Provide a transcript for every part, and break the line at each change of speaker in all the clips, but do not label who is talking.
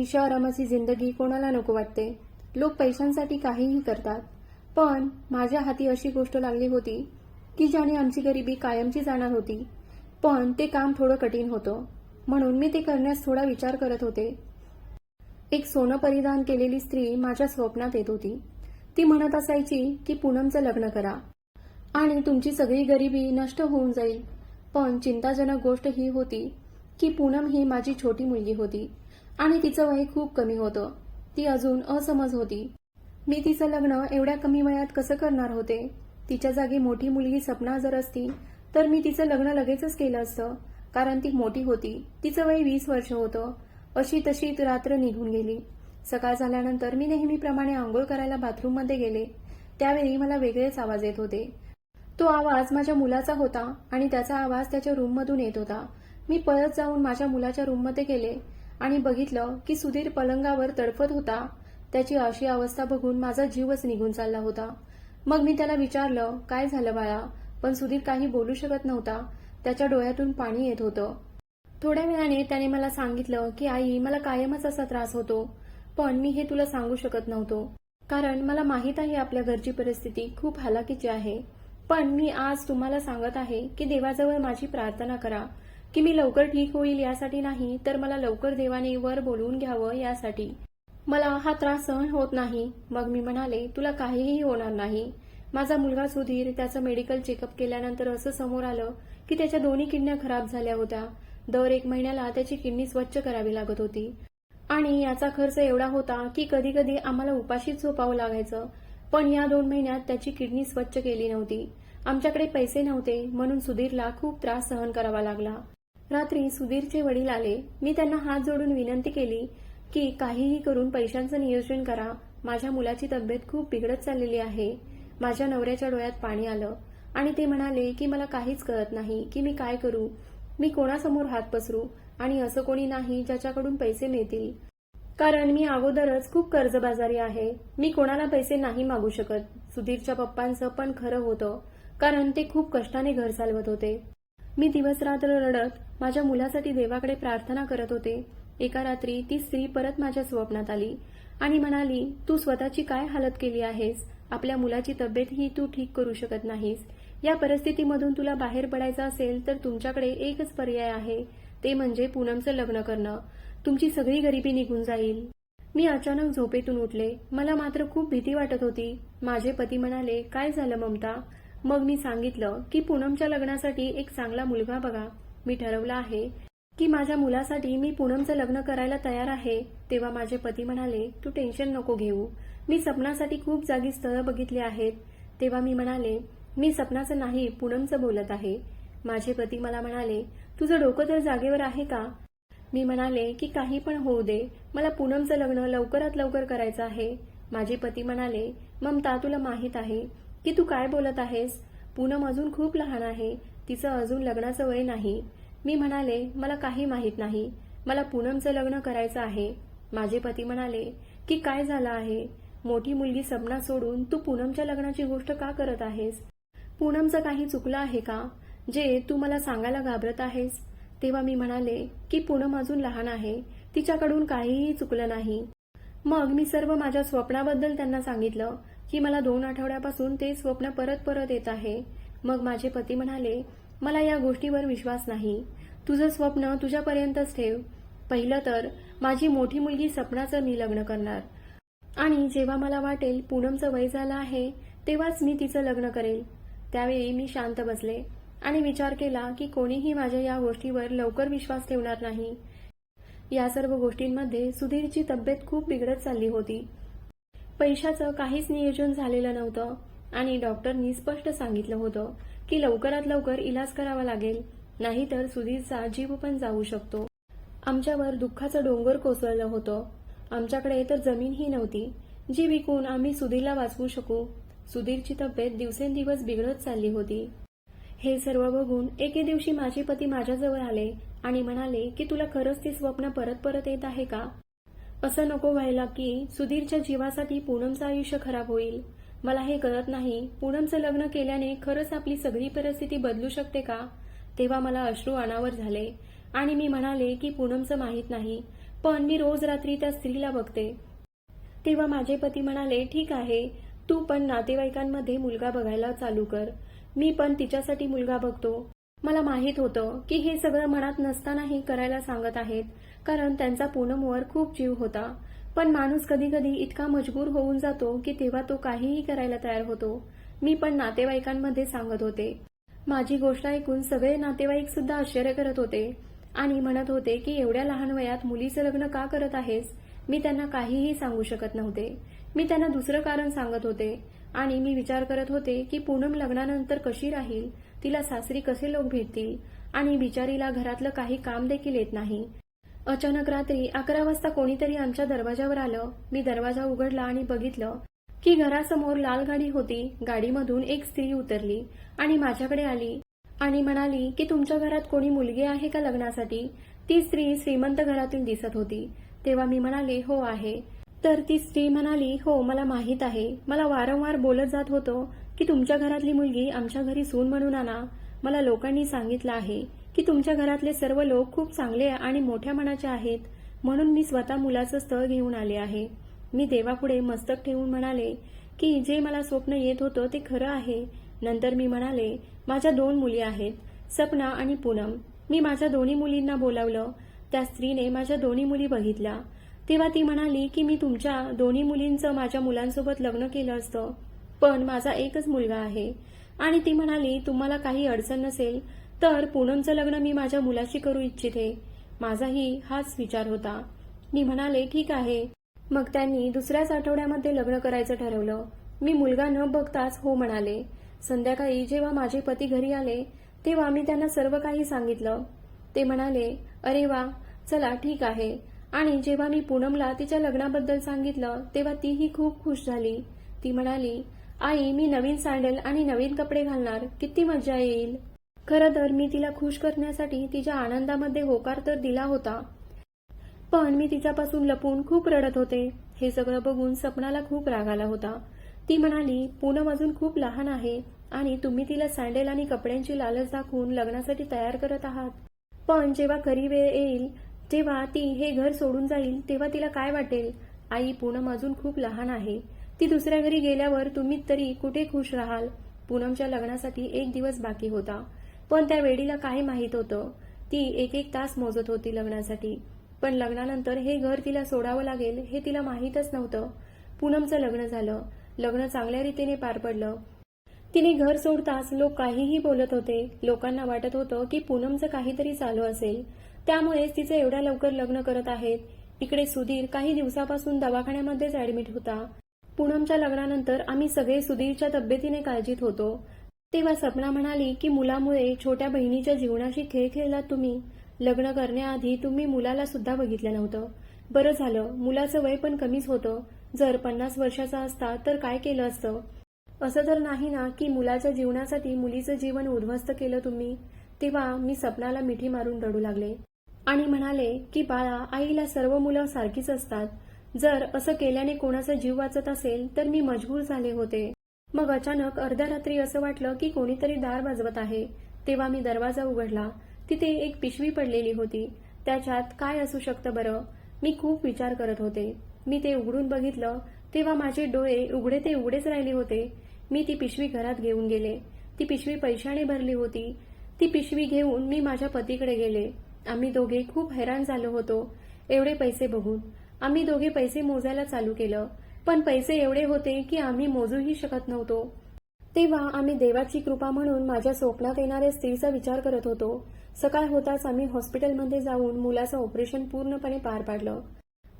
ऐशारामाची जिंदगी कोणाला नको वाटते? लोक पैशांसाठी काहीही करतात. पण माझ्या हाती अशी गोष्ट लागली होती की ज्याने आमची गरिबी कायमची जाणार होती. पण ते काम थोडं कठीण होतं. म्हणून मी ते करण्यास थोडा विचार करत होते. एक सोनं परिधान केलेली स्त्री माझ्या स्वप्नात येत होती. ती म्हणत असायची की पूनमचं लग्न करा. आणि तुमची सगळी गरिबी नष्ट होऊन जाईल. पण चिंताजनक गोष्ट ही होती की पूनम ही माझी छोटी मुलगी होती. आणि तिचं वय खूप कमी होतं. ती अजून असमज होती. मी तिचं लग्न एवढ्या कमी वयात कसं करणार होते? तिच्या जागी मोठी मुलगी सपना जर असती तर मी तिचं लग्न लगेचच केलं असतं. कारण ती मोठी होती. तिचं वय वीस वर्ष होतं. अशी तशी रात्र निघून गेली. सकाळ झाल्यानंतर मी नेहमीप्रमाणे आंघोळ करायला बाथरूममध्ये गेले. त्यावेळी मला वेगळेच आवाज येत होते. तो आवाज माझ्या मुलाचा होता आणि त्याचा आवाज त्याच्या रूममधून येत होता. मी पळत जाऊन माझ्या मुलाच्या रूममध्ये गेले. आणि बघितलं की सुधीर पलंगावर तडफत होता. त्याची अशी अवस्था बघून माझा जीवच निघून चालला होता. मग मी त्याला विचारलं काय झालं बाळा? पण सुधीर काही बोलू शकत नव्हता. त्याच्या डोळ्यातून पाणी येत होतं. थोड्या वेळाने त्याने मला सांगितलं की आई मला कायमच असा त्रास होतो. पण मी हे तुला सांगू शकत नव्हतो. कारण मला माहीत आहे आपल्या घरची परिस्थिती खूप हालाकीची आहे. पण मी आज तुम्हाला सांगत आहे की देवाजवळ माझी प्रार्थना करा. की मी लवकर ठीक होईल यासाठी नाही तर मला लवकर देवाने वर बोलवून घ्यावं यासाठी. मला हा त्रास सहन होत नाही. मग मी म्हणाले तुला काहीही होणार नाही. माझा मुलगा सुधीर त्याचं मेडिकल चेकअप केल्यानंतर असं समोर आलं की त्याच्या दोन्ही किडण्या खराब झाल्या होत्या. दर एक महिन्याला त्याची किडनी स्वच्छ करावी लागत होती. आणि याचा खर्च एवढा होता की कधी कधी आम्हाला उपाशीच झोपावं लागायचं. पण या दोन महिन्यात त्याची किडनी स्वच्छ केली नव्हती. आमच्याकडे पैसे नव्हते म्हणून सुधीरला खूप त्रास सहन करावा लागला. रात्री सुधीरचे वडील आले. मी त्यांना हात जोडून विनंती केली की काहीही करून पैशांचं नियोजन करा. माझ्या मुलाची तब्येत खूप बिघडत चाललेली आहे. माझ्या नवऱ्याच्या डोळ्यात पाणी आलं आणि ते म्हणाले की मला काहीच कळत नाही की मी काय करू. मी कोणासमोर हात पसरू आणि असं कोणी नाही ज्याच्याकडून पैसे मिळतील. कारण मी अगोदरच खूप कर्जबाजारी आहे. मी कोणाला पैसे नाही मागू शकत. सुधीरच्या पप्पांचं पण खरं होतं कारण ते खूप कष्टाने घर चालवत होते. मी दिवस रात्र रडत माझ्या मुलासाठी देवाकडे प्रार्थना करत होते. एका रात्री ती स्त्री परत माझ्या स्वप्नात आली आणि म्हणाली तू स्वतःची काय हालत केली आहेस? आपल्या मुलाची तब्येत ही तू ठीक करू शकत नाहीस. या परिस्थितीमधून तुला बाहेर पडायचं असेल तर तुमच्याकडे एकच पर्याय आहे. ते म्हणजे पूनमचं लग्न करणं. तुमची सगळी गरिबी निघून जाईल. मी अचानक झोपेतून उठले. मला मात्र खूप भीती वाटत होती. माझे पती म्हणाले काय झालं ममता? मग मी सांगितलं की पूनमच्या लग्नासाठी एक चांगला मुलगा बघा. मी ठरवलं आहे की माझ्या मुलासाठी मी पूनमचं लग्न करायला तयार आहे. तेव्हा माझे पती म्हणाले तू टेन्शन नको घेऊ. मी सपनासाठी खूप जागी स्थळं बघितली आहेत. तेव्हा मी म्हणाले मी सपनाचं नाही पूनमचं बोलत आहे. माझे पती मला म्हणाले तुझं डोकं तर जागेवर आहे का? मी म्हणाले की काही पण होऊ दे. मला पूनमचं लग्न लवकरात लवकर करायचं आहे. माझे पती म्हणाले ममता तुला माहीत आहे. की तू काय बोलत आहेस? पूनम अजून खूप लहान आहे. तिचं अजून लग्नाचं वय नाही. मी म्हणाले मला काही माहीत नाही. मला पूनमचं लग्न करायचं आहे. माझे पती म्हणाले की काय झालं आहे? मोठी मुलगी सपना सोडून तू पूनमच्या लग्नाची गोष्ट का करत आहेस? पूनमचं काही चुकलं आहे का? जे तू मला सांगायला घाबरत आहेस? तेव्हा मी म्हणाले की पूनम अजून लहान आहे. तिच्याकडून काहीही चुकलं नाही. मग मी सर्व माझ्या स्वप्नाबद्दल त्यांना सांगितलं. की मला दोन आठवड्यापासून ते स्वप्न परत परत येत आहे. मग माझे पती म्हणाले मला या गोष्टीवर विश्वास नाही. तुझं स्वप्न तुझ्यापर्यंतच ठेव. पहिलं तर माझी मोठी मुलगी सपनाचं मी लग्न करणार. आणि जेव्हा मला वाटेल पूनमचं वय झालं आहे तेव्हाच मी तिचं लग्न करेल. त्यावेळी मी शांत बसले आणि विचार केला की कोणीही माझ्या या गोष्टीवर लवकर विश्वास ठेवणार नाही. या सर्व गोष्टींमध्ये सुधीरची तब्येत खूप बिघडत चालली होती. पैशाचं काहीच नियोजन झालेलं नव्हतं. आणि डॉक्टरनी स्पष्ट सांगितलं होतं की लवकरात लवकर इलाज करावा लागेल नाहीतर सुधीरचा जीव पण जाऊ शकतो. आमच्यावर दुःखाचं डोंगर कोसळलं होतं. आमच्याकडे तर जमीनही नव्हती. जी विकून आम्ही सुधीरला वाचवू शकू? सुधीरची तब्येत दिवसेंदिवस बिघडत चालली होती. हे सर्व बघून एके दिवशी माझे पती माझ्याजवळ आले आणि म्हणाले की तुला खरंच ते स्वप्न परत परत येत आहे का? असं नको व्हायला की सुधीरच्या जीवासाठी पूनमचं आयुष्य खराब होईल. मला हे कळत नाही पूनमचं लग्न केल्याने खरंच आपली सगळी परिस्थिती बदलू शकते का? तेव्हा मला अश्रू अनावर झाले. आणि मी म्हणाले की पूनमचं माहीत नाही पण मी रोज रात्री त्या स्त्रीला बघते. तेव्हा माझे पती म्हणाले ठीक आहे तू पण नातेवाईकांमध्ये मुलगा बघायला चालू कर. मी पण तिच्यासाठी मुलगा बघतो. मला माहीत होतं की हे सगळं मनात नसतानाही करायला सांगत आहेत कारण त्यांचा पूनमवर खूप जीव होता. पण माणूस कधी कधी इतका मजबूर होऊन जातो की तेव्हा तो काहीही करायला तयार होतो. मी पण नातेवाईकांमध्ये सांगत होते. माझी गोष्ट ऐकून सगळे नातेवाईक सुद्धा आश्चर्य करत होते आणि म्हणत होते की एवढ्या लहान वयात मुलीचं लग्न का करत आहेस? मी त्यांना काहीही सांगू शकत नव्हते. मी त्यांना दुसरं कारण सांगत होते आणि मी विचार करत होते की पूनम लग्नानंतर कशी राहील? तिला सासरी कसे लोक भेटतील? आणि बिचारीला घरातलं काही काम देखील येत नाही. अचानक रात्री अकरा वाजता कोणीतरी आमच्या दरवाजावर आलं. मी दरवाजा उघडला आणि बघितलं की घरासमोर लाल गाडी होती. गाडीमधून एक स्त्री उतरली आणि माझ्याकडे आली आणि म्हणाली की तुमच्या घरात कोणी मुलगी आहे का लग्नासाठी? ती स्त्री श्रीमंत घरातील दिसत होती. तेव्हा मी म्हणाले हो आहे. तर ती स्त्री म्हणाली हो मला माहीत आहे. मला वारंवार बोलत जात होतो. की तुमच्या घरातली मुलगी आमच्या घरी सून म्हणून आणा. मला लोकांनी सांगितलं आहे की तुमच्या घरातले सर्व लोक खूप चांगले आणि मोठ्या मनाचे आहेत. म्हणून मी स्वतः मुलाचं स्थळ घेऊन आले आहे. मी देवापुढे मस्तक ठेवून म्हणाले की जे मला स्वप्न येत होतं ते खरं आहे. नंतर मी म्हणाले माझ्या दोन मुली आहेत सपना आणि पूनम. मी माझ्या दोन्ही मुलींना बोलावलं. त्या स्त्रीने माझ्या दोन्ही मुली बघितल्या. तेव्हा ती म्हणाली की मी तुमच्या दोन्ही मुलींचं माझ्या मुलांसोबत लग्न केलं असतं. पण माझा एकच मुलगा आहे. आणि ती म्हणाली तुम्हाला काही अडचण नसेल तर पूनमचं लग्न मी माझ्या मुलाशी करू इच्छिते. माझाही हाच विचार होता. मी म्हणाले ठीक आहे. मग त्यांनी दुसऱ्याच आठवड्यामध्ये लग्न करायचं ठरवलं. मी मुलगा न बघताच हो म्हणाले. संध्याकाळी जेव्हा माझे पती घरी आले तेव्हा मी त्यांना सर्व काही सांगितलं. ते म्हणाले अरे वा चला ठीक आहे. आणि जेव्हा मी पूनमला तिच्या लग्नाबद्दल सांगितलं तेव्हा तीही खूप खुश झाली. ती म्हणाली आई मी नवीन सँडल आणि नवीन कपडे घालणार. किती मजा येईल. खरं तर मी तिला खुश करण्यासाठी तिच्या आनंदामध्ये होकार तर दिला होता. पण मी तिच्यापासून लपून खूप रडत होते. हे सगळं बघून सपनाला खूप राग आला होता. ती म्हणाली पूनम अजून खूप लहान आहे आणि तुम्ही तिला सँडेल आणि कपड्यांची लालच दाखवून लग्नासाठी तयार करत आहात. पण जेव्हा खरी वेळ येईल जेव्हा ती हे घर सोडून जाईल तेव्हा तिला काय वाटेल? आई पूनम अजून खूप लहान आहे. ती दुसऱ्या घरी गेल्यावर तुम्ही तरी कुठे खुश राहाल? पूनमच्या लग्नासाठी एक दिवस बाकी होता. पण त्या वेळीला काय माहीत होतं. ती एक एक तास मोजत होती लग्नासाठी. पण लग्नानंतर हे घर तिला सोडावं लागेल हे तिला माहीतच नव्हतं. पूनमचं लग्न झालं. लग्न चांगल्या रीतीने पार पडलं. तिने घर सोडताच लोक काहीही बोलत होते. लोकांना वाटत होतं की पूनमचं काहीतरी चालू असेल. त्यामुळेच तिचं एवढ्या लवकर लग्न करत आहेत. इकडे सुधीर काही दिवसापासून दवाखान्यामध्येच ऍडमिट होता. पूनमच्या लग्नानंतर आम्ही सगळे सुधीरच्या तब्येतीने काळजीत होतो. तेव्हा सपना म्हणाली की मुलामुळे छोट्या बहिणीच्या जीवनाशी खेळ खेळलात तुम्ही. लग्न करण्याआधी तुम्ही मुलाला सुद्धा बघितलं नव्हतं. बरं झालं मुलाचं वय पण कमीच होतं. जर पन्नास वर्षाचा असता तर काय केलं असतं? असं तर नाही ना की मुलाच्या जीवनासाठी मुलीचं जीवन उद्ध्वस्त केलं तुम्ही. तेव्हा मी सपनाला मिठी मारून रडू लागले. आणि म्हणाले की बाळा आईला सर्व मुलं सारखीच असतात. जर असं केल्याने कोणाचा जीव वाचत असेल तर मी मजबूर झाले होते. मग अचानक अर्ध्या रात्री असं वाटलं की कोणीतरी दार वाजवत आहे. तेव्हा मी दरवाजा उघडला. तिथे एक पिशवी पडलेली होती. त्याच्यात काय असू शकतं बरं? मी खूप विचार करत होते. मी ते उघडून बघितलं. तेव्हा माझे डोळे उघडे ते उघडेच राहिले होते. मी ती पिशवी घरात घेऊन गेले. ती पिशवी पैशाने भरली होती. ती पिशवी घेऊन मी माझ्या पतीकडे गेले. आम्ही दोघे खूप हैराण झालो होतो. एवढे पैसे बघून. आम्ही दोघे पैसे मोजायला चालू केलं. पण पैसे एवढे होते की आम्ही मोजूही शकत नव्हतो. तेव्हा आम्ही देवाची कृपा म्हणून माझ्या स्वप्नात येणाऱ्या स्त्रीचा विचार करत होतो. सकाळ होताच आम्ही हॉस्पिटलमध्ये जाऊन मुलाचं ऑपरेशन पूर्णपणे पार पाडलं.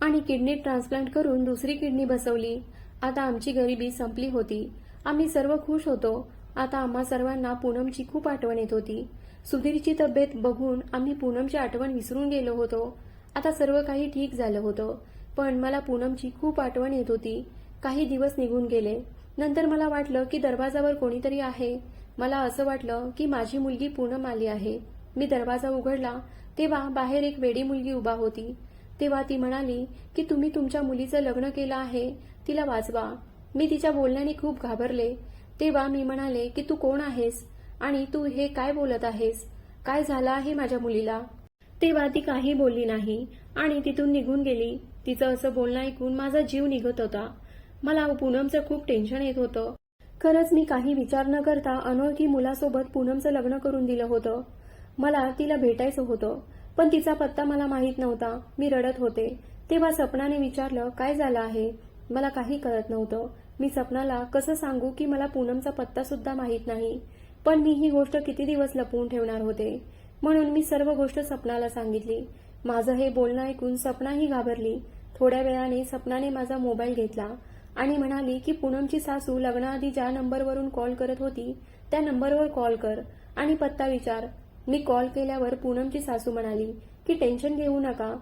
आणि किडनी ट्रान्सप्लांट करून दुसरी किडनी बसवली. आता आमची गरिबी संपली होती. आम्ही सर्व खुश होतो. आता आम्हा सर्वांना पूनमची खूप आठवण येत होती. सुधीरची तब्येत बघून आम्ही पूनमची आठवण विसरून गेलो होतो. आता सर्व काही ठीक झालं होतं. पण मला पूनमची खूप आठवण येत होती. काही दिवस निघून गेले. नंतर मला वाटलं की दरवाजावर कोणीतरी आहे. मला असं वाटलं की माझी मुलगी पूनम आली आहे. मी दरवाजा उघडला. तेव्हा बाहेर एक वेडी मुलगी उभा होती. तेव्हा ती म्हणाली की तुम्ही तुमच्या मुलीचं लग्न केलं आहे. तिला वाजवा मी तिच्या बोलण्याने खूप घाबरले. तेव्हा मी म्हणाले की तू कोण आहेस? आणि तू हे काय बोलत आहेस? काय झालं आहे माझ्या मुलीला? तेव्हा ती काही बोलली नाही आणि तिथून निघून गेली. तिचं असं बोलणं ऐकून माझा जीव निघत होता. मला पूनमचं खूप टेन्शन येत होतं. खरंच मी काही विचार न करता अनोळखी मुलासोबत पूनमचं लग्न करून दिलं होतं. मला तिला भेटायचं होतं पण तिचा पत्ता मला माहीत नव्हता. मी रडत होते. तेव्हा सपनाने विचारलं काय झालं आहे? मला काही कळत नव्हतं. मी सपनाला कसं सांगू की मला पूनमचा पत्ता सुद्धा माहीत नाही. पण मी ही गोष्ट किती दिवस लपवून ठेवणार होते? म्हणून मी सर्व गोष्ट सपनाला सांगितली. माझं हे बोलणं ऐकून सपनाही घाबरली. थोड्या वेळाने सपनाने माझा मोबाईल घेतला आणि म्हणाली की पूनमची सासू लग्नाआधी ज्या नंबरवरून कॉल करत होती त्या नंबरवर कॉल कर आणि पत्ता विचार. मी कॉल केल्यावर पूनमची सासू म्हणाली की टेन्शन घेऊ नका.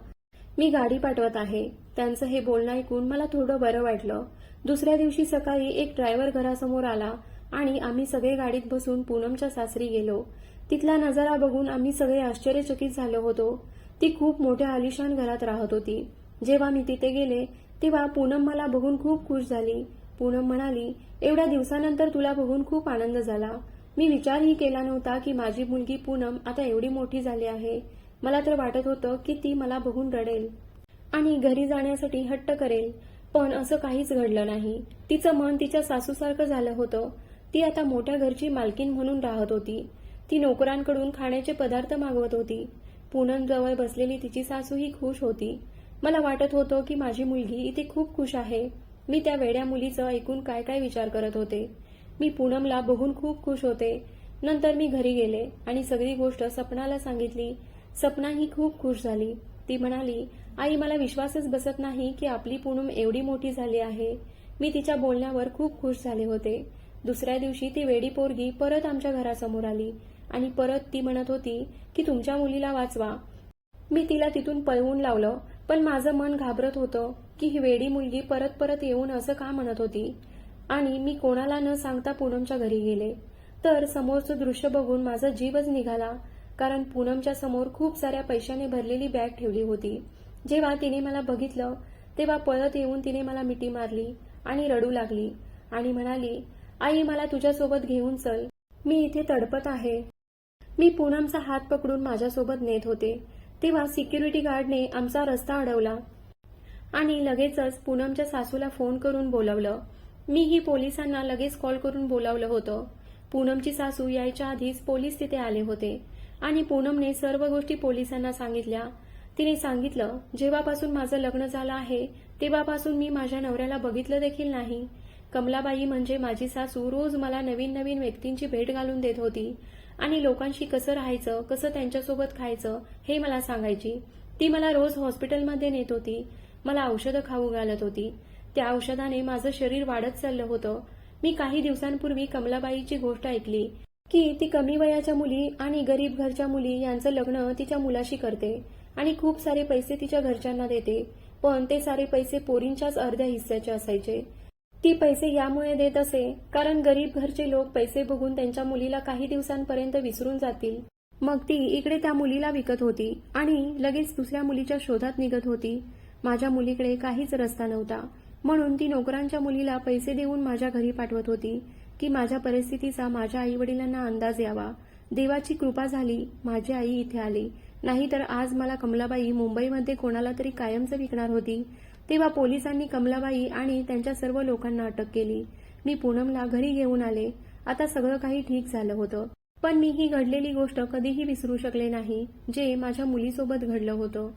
मी गाडी पाठवत आहे. त्यांचं हे बोलणं ऐकून मला थोडं बरं वाटलं. दुसऱ्या दिवशी सकाळी एक ड्रायव्हर घरासमोर आला आणि आम्ही सगळे गाडीत बसून पूनमच्या सासरी गेलो. तिथला नजारा बघून आम्ही सगळे आश्चर्यचकित झालो होतो. ती खूप मोठ्या आलिशान घरात राहत होती. जेव्हा मी तिथे गेले तेव्हा पूनम मला बघून खूप खुश झाली. पूनम म्हणाली एवढ्या दिवसानंतर तुला बघून खूप आनंद झाला. मी विचारही केला नव्हता की माझी मुलगी पूनम आता एवढी मोठी झाली आहे. मला तर वाटत होतं की ती मला बघून रडेल आणि घरी जाण्यासाठी हट्ट करेल. पण असं काहीच घडलं नाही. तिचं मन तिच्या सासूसारखं झालं होतं. ती आता मोठ्या घरची मालकीन म्हणून राहत होती. ती नोकरांकडून खाण्याचे पदार्थ मागवत होती. पूनमजवळ बसलेली तिची सासूही खुश होती. मला वाटत होतं की माझी मुलगी इथे खूप खुश आहे. मी त्या वेड्या मुलीचं ऐकून काय काय विचार करत होते. मी पूनमला बघून खूप खुश होते. नंतर मी घरी गेले आणि सगळी गोष्ट सपनाला सांगितली. सपना ही खूप खुश झाली. ती म्हणाली आई मला विश्वासच बसत नाही की आपली पूनम एवढी मोठी झाली आहे. मी तिच्या बोलण्यावर खूप खुश झाले होते. दुसऱ्या दिवशी ती वेडी पोरगी परत आमच्या घरासमोर आली. आणि परत ती म्हणत होती की तुमच्या मुलीला वाचवा. मी तिला तिथून पळवून लावलं पण माझं मन घाबरत होतं की ही वेडी मुलगी परत परत येऊन असं का म्हणत होती? आणि मी कोणाला न सांगता पूनमच्या घरी गेले. तर समोरचं दृश्य बघून माझा जीवच निघाला कारण पूनमच्या समोर खूप साऱ्या पैशाने भरलेली बॅग ठेवली होती. जेव्हा तिने मला बघितलं तेव्हा पळत येऊन तिने मला मिठी मारली आणि रडू लागली आणि म्हणाली आई मला तुझ्यासोबत घेऊन चल. मी इथे तडपत आहे. मी पूनमचा हात पकडून माझ्यासोबत नेत होते. तेव्हा सिक्युरिटी गार्डने आमचा रस्ता अडवला आणि लगेचच पूनमच्या सासूला फोन करून बोलावलं. मीही पोलिसांना लगेच कॉल करून बोलावलं होतं. पूनमची सासू यायच्या आधीच पोलीस तिथे आले होते आणि पूनमने सर्व गोष्टी पोलिसांना सांगितल्या. तिने सांगितलं जेव्हापासून माझं लग्न झालं आहे तेव्हापासून मी माझ्या नवऱ्याला बघितलं देखील नाही. कमलाबाई म्हणजे माझी सासू रोज मला नवीन नवीन व्यक्तींची भेट घालून देत होती. आणि लोकांशी कसं राहायचं कसं त्यांच्यासोबत खायचं हे मला सांगायची. ती मला रोज हॉस्पिटलमध्ये नेत होती. मला औषधं खाऊ घालत होती. त्या औषधाने माझं शरीर वाढत चाललं होतं. मी काही दिवसांपूर्वी कमलाबाईची गोष्ट ऐकली की ती कमी वयाच्या मुली आणि गरीब घरच्या मुली यांचं लग्न तिच्या मुलाशी करते आणि खूप सारे पैसे तिच्या घरच्यांना देते. पण ते सारे पैसे पोरींच्याच अर्ध्या हिस्स्याचे असायचे. ती पैसे यामुळे देत असे. कारण गरीब घरचे लोक पैसे बघून त्यांच्या मुलीला काही दिवसांपर्यंत विसरून जातील. मग ती इकडे त्या मुलीला विकत होती आणि लगेच दुसऱ्या मुलीच्या शोधात निघत होती. माझ्या मुलीकडे काहीच रस्ता नव्हता. म्हणून ती नोकरांच्या मुलीला पैसे देऊन माझ्या घरी पाठवत होती की माझ्या परिस्थितीचा माझ्या आईवडिलांना अंदाज यावा. देवाची कृपा झाली माझी आई इथे आली. नाहीतर आज मला कमलाबाई मुंबईमध्ये कोणाला तरी कायमचं विकणार होती. तेव्हा पोलिसांनी कमलाबाई आणि त्यांच्या सर्व लोकांना अटक केली. मी पूनमला घरी घेऊन आले. आता सगळं काही ठीक झालं होतं. पण मी ही घडलेली गोष्ट कधीही विसरू शकले नाही जे माझ्या मुलीसोबत घडलं होतं.